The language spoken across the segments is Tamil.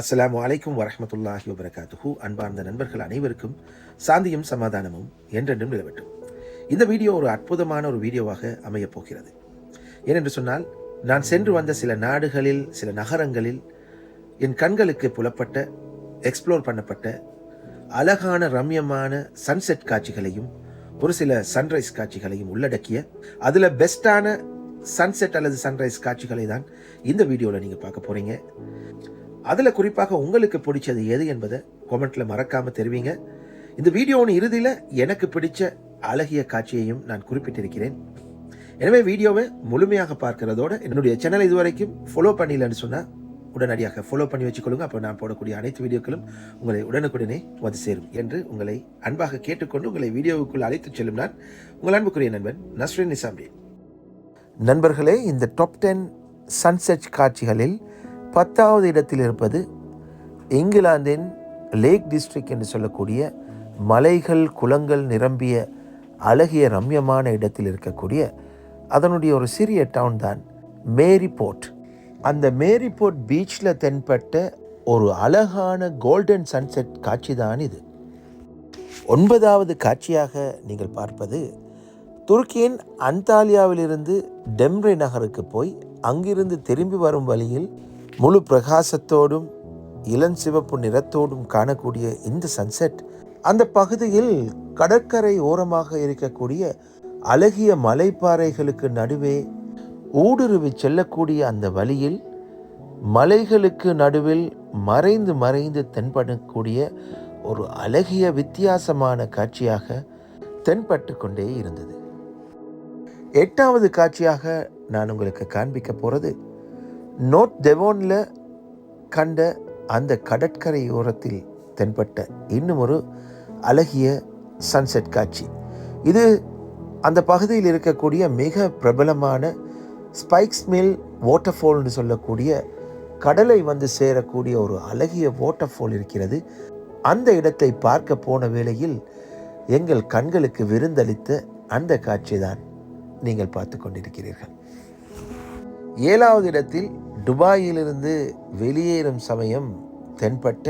அஸ்லாம் அலைக்கும் வரமத்துல்லாஹி வபரகாத்துஹு. அன்பார்ந்த நண்பர்கள் அனைவருக்கும் சாந்தியும் சமாதானமும் என்றென்றும் நிலவட்டும். இந்த வீடியோ ஒரு அற்புதமான ஒரு வீடியோவாக அமையப் போகிறது. ஏனென்று சொன்னால் நான் சென்று வந்த சில நாடுகளில் சில நகரங்களில் என் கண்களுக்கு புலப்பட்ட எக்ஸ்ப்ளோர் பண்ணப்பட்ட அழகான ரம்யமான சன்செட் காட்சிகளையும் ஒரு சில சன்ரைஸ் காட்சிகளையும் உள்ளடக்கிய அதில் பெஸ்ட்டான சன்செட் அல்லது சன்ரைஸ் காட்சிகளை தான் இந்த வீடியோவில் நீங்கள் பார்க்க போகிறீங்க அதில் குறிப்பாக உங்களுக்கு பிடிச்சது எது என்பதை கொமெண்ட்டில் மறக்காமல் தெரிவிங்க. இந்த வீடியோவின் இறுதியில் எனக்கு பிடிச்ச அழகிய காட்சியையும் நான் குறிப்பிட்டிருக்கிறேன். எனவே வீடியோவை முழுமையாக பார்க்கிறதோட என்னுடைய சேனலை இதுவரைக்கும் ஃபாலோ பண்ணிடலன்னு சொன்னால் உடனடியாக ஃபாலோ பண்ணி வச்சுக்கொள்ளுங்க. அப்போ நான் போடக்கூடிய அனைத்து வீடியோக்களும் உங்களை உடனுக்குடனே வந்து சேரும் என்று உங்களை அன்பாக கேட்டுக்கொண்டு உங்களை வீடியோவுக்குள் அழைத்துச் செல்லும் நான் உங்கள் அன்புக்குரிய நண்பன் நஸ்ரின் நிசாம்பி நண்பர்களே இந்த டாப் டென் சன்செட் காட்சிகளில் பத்தாவது இடத்தில் இருப்பது இங்கிலாந்தின் லேக் டிஸ்ட்ரிக்ட் என்று சொல்லக்கூடிய மலைகள் குளங்கள் நிரம்பிய அழகிய ரம்யமான இடத்தில் இருக்கக்கூடிய அதனுடைய ஒரு சிறிய டவுன் தான் மேரி போர்ட் அந்த மேரி போர்ட் பீச்சில் தென்பட்ட ஒரு அழகான கோல்டன் சன்செட் காட்சி தான் இது. ஒன்பதாவது காட்சியாக நீங்கள் பார்ப்பது துருக்கியின் அந்தாலியாவிலிருந்து டெம்ரி நகருக்கு போய் அங்கிருந்து திரும்பி வரும் வழியில் முழு பிரகாசத்தோடும் இளஞ்சிவப்பு நிறத்தோடும் காணக்கூடிய இந்த சன்செட் அந்த பகுதியில் கடற்கரை ஓரமாக இருக்கக்கூடிய அழகிய மலைப்பாறைகளுக்கு நடுவே ஊடுருவி செல்லக்கூடிய அந்த வழியில் மலைகளுக்கு நடுவில் மறைந்து மறைந்து தென்படக்கூடிய ஒரு அழகிய வித்தியாசமான காட்சியாக தென்பட்டு கொண்டே இருந்தது. எட்டாவது காட்சியாக நான் உங்களுக்கு காண்பிக்க போகிறது நோட் டெவோனில் கண்ட அந்த கடற்கரையோரத்தில் தென்பட்ட இன்னும் ஒரு அழகிய சன்செட் காட்சி. இது அந்த பகுதியில் இருக்கக்கூடிய மிக பிரபலமான ஸ்பைக்ஸ் மில் வாட்டர்ஃபால்னு சொல்லக்கூடிய கடலை வந்து சேரக்கூடிய ஒரு அழகிய வாட்டர்ஃபால் இருக்கிறது. அந்த இடத்தை பார்க்க போன வேளையில் எங்கள் கண்களுக்கு விருந்தளித்த அந்த காட்சி தான் நீங்கள் பார்த்து கொண்டிருக்கிறீர்கள். ஏழாவது இடத்தில் துபாயிலிருந்து வெளியேறும் சமயம் தென்பட்ட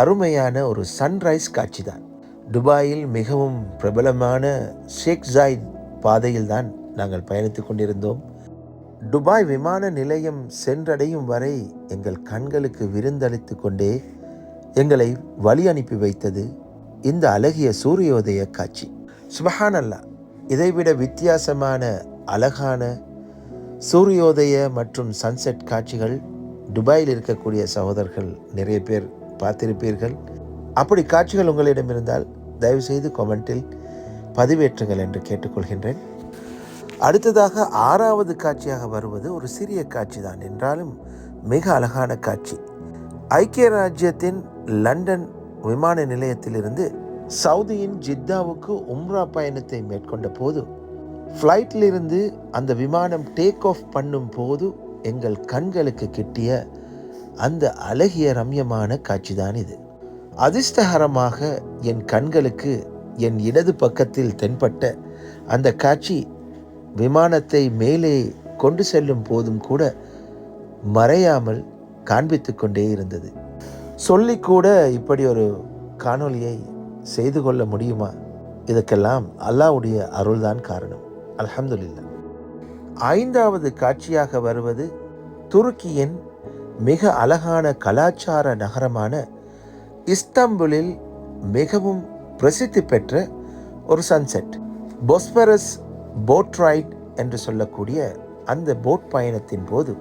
அருமையான ஒரு சன்ரைஸ் காட்சி தான் துபாயில் மிகவும் பிரபலமான ஷேக் ஜாயித் பாதையில் தான் நாங்கள் பயணித்து கொண்டிருந்தோம். துபாய் விமான நிலையம் சென்றடையும் வரை எங்கள் கண்களுக்கு விருந்தளித்து கொண்டே எங்களை வழி அனுப்பி வைத்தது இந்த அழகிய சூரியோதய காட்சி. சுபஹானல்லா இதைவிட வித்தியாசமான அழகான சூரியோதய மற்றும் சன்செட் காட்சிகள் துபாயில் இருக்கக்கூடிய சகோதரர்கள் நிறைய பேர் பார்த்திருப்பீர்கள். அப்படி காட்சிகள் உங்களிடம் இருந்தால் தயவுசெய்து கொமெண்ட்டில் பதிவேற்றுங்கள் என்று கேட்டுக்கொள்கின்றேன். அடுத்ததாக ஆறாவது காட்சியாக வருவது ஒரு சிறிய காட்சி தான். என்றாலும் மிக அழகான காட்சி. ஐக்கிய ராஜ்யத்தின் லண்டன் விமான நிலையத்திலிருந்து சவுதியின் ஜித்தாவுக்கு உம்ரா பயணத்தை மேற்கொண்ட போது ஃப்ளைட்டிலிருந்து அந்த விமானம் டேக் ஆஃப் பண்ணும் போது எங்கள் கண்களுக்கு கிட்டிய அந்த அழகிய ரம்யமான காட்சி தான் இது. அதிர்ஷ்டகரமாக என் கண்களுக்கு என் இடது பக்கத்தில் தென்பட்ட அந்த காட்சி விமானத்தை மேலே கொண்டு செல்லும் போதும் கூட மறையாமல் காண்பித்து கொண்டே இருந்தது. சொல்லிக்கூட இப்படி ஒரு காணொலியை செய்து கொள்ள முடியுமா? இதுக்கெல்லாம் அல்லாவுடைய அருள்தான் காரணம். அல்ஹம்துலில்லா ஐந்தாவது காட்சியாக வருவது துருக்கியின் மிக அழகான கலாச்சார நகரமான இஸ்தாம்புலில் மிகவும் பிரசித்தி பெற்ற ஒரு சன்செட் பொஸ்பரஸ் போட் ரைட் என்று சொல்லக்கூடிய அந்த போட் பயணத்தின் போது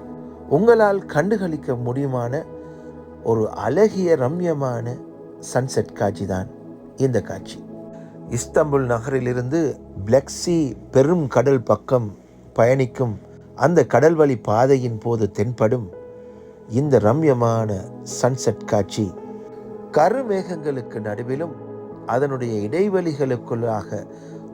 உங்களால் கண்டுகளிக்க முடியுமான ஒரு அழகிய ரம்யமான சன்செட் காட்சி தான் இந்த காட்சி. இஸ்தம்புல் நகரிலிருந்து பிளக்ஸி பெரும் கடல் பக்கம் பயணிக்கும் அந்த கடல்வழி பாதையின் போது தென்படும் இந்த ரம்யமான சன்செட் காட்சி. கருமேகங்களுக்கு நடுவிலும் அதனுடைய இடைவெளிகளுக்குள்ளாக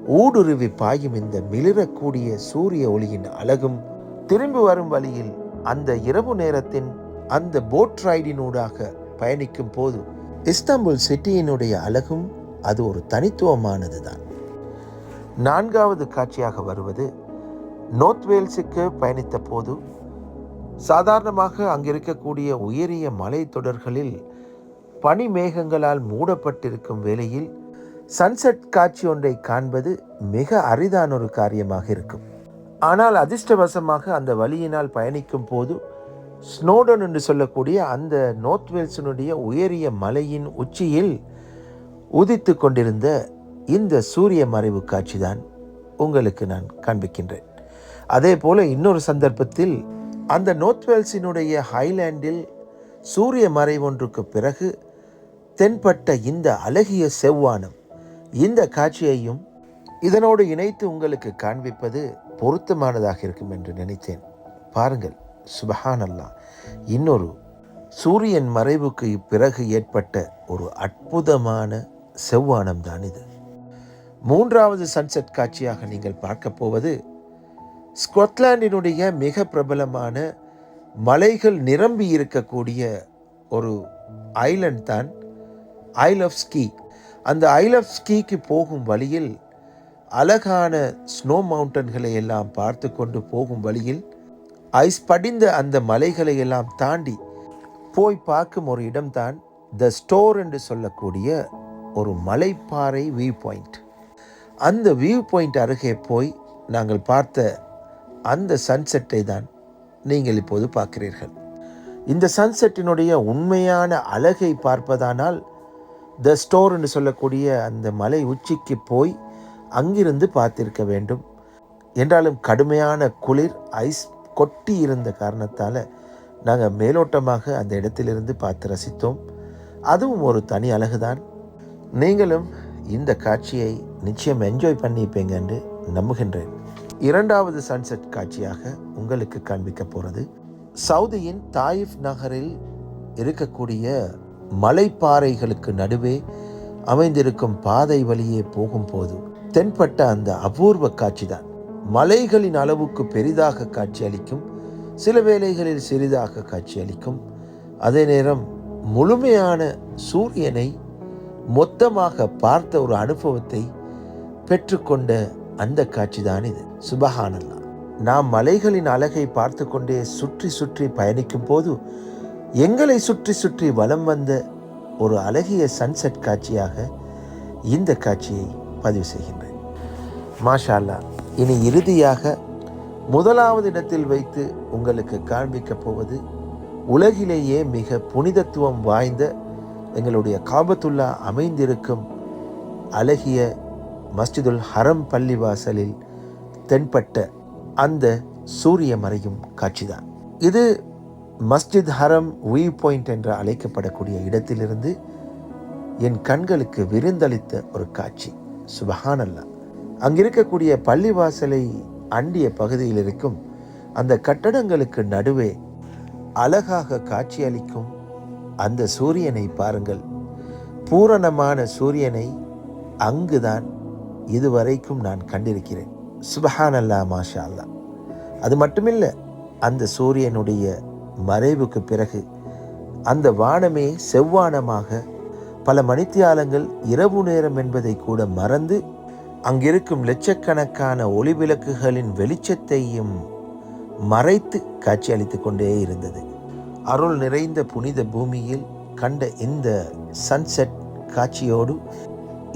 ஊடுருவி பாயும் இந்த மிளிரக்கூடிய சூரிய ஒளியின் அழகும் திரும்பி வரும் வழியில் அந்த இரவு நேரத்தின் அந்த போட் ரைடினூடாக பயணிக்கும் போது இஸ்தாம்புல் சிட்டியினுடைய அழகும் அது ஒரு தனித்துவமானது தான் நான்காவது காட்சியாக வருவது நோர்த் வேல்ஸுக்கு பயணித்த போது சாதாரணமாக அங்கிருக்கக்கூடிய இருக்கக்கூடிய உயரிய மலைத்தொடர்களில் பனி மேகங்களால் மூடப்பட்டிருக்கும் வேளையில் சன்செட் காட்சி ஒன்றை காண்பது மிக அரிதான ஒரு காரியமாக இருக்கும். ஆனால் அதிர்ஷ்டவசமாக அந்த வழியினால் பயணிக்கும் போது ஸ்னோடன் என்று சொல்லக்கூடிய அந்த நோர்த் வேல்ஸினுடைய உயரிய மலையின் உச்சியில் உதித்து கொண்டிருந்த இந்த சூரிய மறைவு காட்சிதான் உங்களுக்கு நான் காண்பிக்கின்றேன். அதே போல இன்னொரு சந்தர்ப்பத்தில் அந்த நோர்த்வேல்ஸினுடைய ஹைலேண்டில் சூரிய மறைவொன்றுக்கு பிறகு தென்பட்ட இந்த அழகிய செவ்வானம் இந்த காட்சியையும் இதனோடு இணைத்து உங்களுக்கு காண்பிப்பது பொருத்தமானதாக இருக்கும் என்று நினைத்தேன். பாருங்கள் சுபஹான் அல்லாஹ் இன்னொரு சூரியன் மறைவுக்கு பிறகு ஏற்பட்ட ஒரு அற்புதமான செவ்வானம் தான் இது. மூன்றாவது சன்செட் காட்சியாக நீங்கள் பார்க்க போவது ஸ்கொட்லாண்டினுடைய மிக பிரபலமான மலைகள் நிரம்பி இருக்கக்கூடிய ஒரு ஐலண்ட் தான் ஐல் ஆஃப் ஸ்கீ அந்த ஐல் ஆஃப் ஸ்கீக்கு போகும் வழியில் அழகான ஸ்னோ மவுண்டன்களை எல்லாம் பார்த்து கொண்டு போகும் வழியில் ஐஸ் படிந்த அந்த மலைகளை எல்லாம் தாண்டி போய் பார்க்கும் ஒரு இடம்தான் த ஸ்டோர் என்று சொல்லக்கூடிய ஒரு மலைப்பாறை வியூ பாயிண்ட் அந்த வியூ பாயிண்ட் அருகே போய் நாங்கள் பார்த்த அந்த சன்செட்டை தான் நீங்கள் இப்போது பார்க்கிறீர்கள். இந்த சன்செட்டினுடைய உண்மையான அழகை பார்ப்பதானால் த ஸ்டோர்னு சொல்லக்கூடிய அந்த மலை உச்சிக்கு போய் அங்கிருந்து பார்த்திருக்க வேண்டும். என்றாலும் கடுமையான குளிர் ஐஸ் கொட்டி இருந்த காரணத்தால் நாங்கள் மேலோட்டமாக அந்த இடத்திலிருந்து பார்த்து ரசித்தோம். அதுவும் ஒரு தனி அழகுதான். நீங்களும் இந்த காட்சியை நிச்சயம் என்ஜாய் பண்ணிப்பீங்க என்று நம்புகின்றேன். இரண்டாவது சன்செட் காட்சியாக உங்களுக்கு காண்பிக்க போகிறது சவுதியின் தாயிஃப் நகரில் இருக்கக்கூடிய மலைப்பாறைகளுக்கு நடுவே அமைந்திருக்கும் பாதை வழியே போகும்போது தென்பட்ட அந்த அபூர்வ காட்சிதான். மலைகளின் அளவுக்கு பெரிதாக காட்சியளிக்கும் சில வேளைகளில் சிறிதாக காட்சியளிக்கும் அதே நேரம் முழுமையான சூரியனை மொத்தமாக பார்த்த ஒரு அனுபவத்தை பெற்றுக்கொண்ட அந்த காட்சிதான் இது. சுபஹானல்லா. நாம் மலைகளின் அழகை பார்த்து கொண்டே சுற்றி சுற்றி பயணிக்கும் போது எங்களை சுற்றி சுற்றி வலம் வந்த ஒரு அழகிய சன்செட் காட்சியாக இந்த காட்சியை பதிவு செய்கின்றேன். மாஷால்லா இனி இறுதியாக முதலாவது இடத்தில் வைத்து உங்களுக்கு காண்பிக்கப் போவது உலகிலேயே மிக புனிதத்துவம் வாய்ந்த எங்களுடைய காபத்துல்லா அமைந்திருக்கும் அழகிய மஸ்ஜிதுல் ஹரம் பள்ளிவாசலில் தென்பட்ட அந்த சூரிய மறையும் காட்சிதான். இது மஸ்ஜித் ஹரம் வியூ பாயிண்ட் என்று அழைக்கப்படக்கூடிய இடத்திலிருந்து என் கண்களுக்கு விருந்தளித்த ஒரு காட்சி. சுபஹானல்லா. அங்கிருக்கக்கூடிய பள்ளிவாசலை அண்டிய பகுதியில் இருக்கும் அந்த கட்டடங்களுக்கு நடுவே அழகாக காட்சியளிக்கும் அந்த சூரியனை பாருங்கள். பூரணமான சூரியனை அங்குதான் இதுவரைக்கும் நான் கண்டிருக்கிறேன். சுபஹான் அல்லா மாஷா அல்லா அது மட்டுமில்லை அந்த சூரியனுடைய மறைவுக்கு பிறகு அந்த வானமே செவ்வானமாக பல மணித்தியாலங்கள் இரவு நேரம் என்பதை கூட மறந்து அங்கிருக்கும் லட்சக்கணக்கான ஒளிவிளக்குகளின் வெளிச்சத்தையும் மறைத்து காட்சியளித்து கொண்டே இருந்தது. அருள் நிறைந்த புனித பூமியில் கண்ட இந்த சன்செட் காட்சியோடு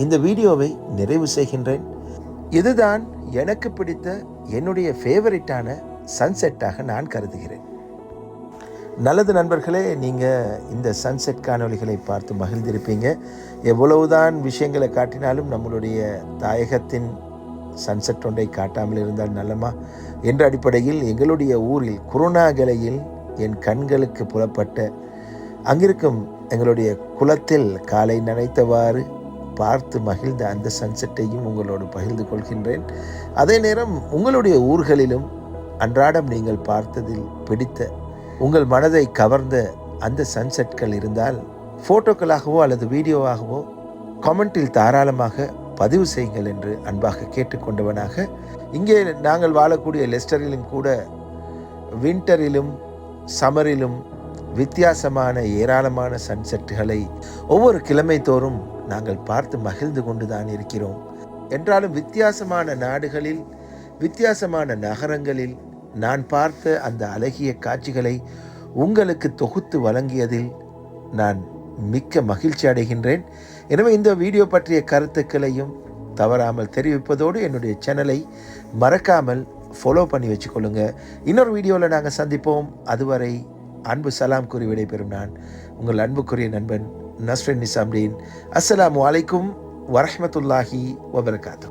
இந்த வீடியோவை நிறைவு செய்கின்றேன். இதுதான் எனக்கு பிடித்த என்னுடைய ஃபேவரட்டான சன்செட்டாக நான் கருதுகிறேன். நல்லது நண்பர்களே நீங்கள் இந்த சன்செட் காணொளிகளை பார்த்து மகிழ்ந்திருப்பீங்க. எவ்வளவுதான் விஷயங்களை காட்டினாலும் நம்மளுடைய தாயகத்தின் சன்செட் ஒன்றை காட்டாமல் இருந்தால் நல்லமா? என்ற அடிப்படையில் எங்களுடைய ஊரில் குருணாகலையில் என் கண்களுக்கு புலப்பட்ட அங்கிருக்கும் எங்களுடைய குளத்தில் காலை நனைத்தவாறு பார்த்து மகிழ்ந்த அந்த சன்செட்டையும் உங்களோடு பகிர்ந்து கொள்கின்றேன். அதே நேரம் உங்களுடைய ஊர்களிலும் அன்றாடம் நீங்கள் பார்த்ததில் பிடித்த உங்கள் மனதை கவர்ந்த அந்த சன்செட்கள் இருந்தால் ஃபோட்டோக்களாகவோ அல்லது வீடியோவாகவோ கமெண்டில் தாராளமாக பதிவு செய்யுங்கள் என்று அன்பாக கேட்டுக்கொண்டவனாக இங்கே நாங்கள் வாழக்கூடிய லெஸ்டரிலும் கூட வின்டரிலும் சமரிலும் வித்தியாசமான ஏராளமான சன்செட்டுகளை ஒவ்வொரு கிழமை தோறும் நாங்கள் பார்த்து மகிழ்ந்து கொண்டுதான் இருக்கிறோம். என்றாலும் வித்தியாசமான நாடுகளில் வித்தியாசமான நகரங்களில் நான் பார்த்த அந்த அழகிய காட்சிகளை உங்களுக்கு தொகுத்து வழங்கியதில் நான் மிக்க மகிழ்ச்சி அடைகின்றேன். எனவே இந்த வீடியோ பற்றிய கருத்துக்களையும் தவறாமல் தெரிவிப்பதோடு என்னுடைய சேனலை மறக்காமல் ஃபாலோ பண்ணி வச்சுக்கொள்ளுங்க. இன்னொரு வீடியோவில் நாங்கள் சந்திப்போம். அதுவரை அன்பு சலாம் கூறி விடைபெறும் நான் உங்கள் அன்புக்குரிய நண்பன் நஸ்ரின் நிசாம்டீன். அஸ்ஸலாமு அலைக்கும் வரஹ்மத்துல்லாஹி வபரகாத்து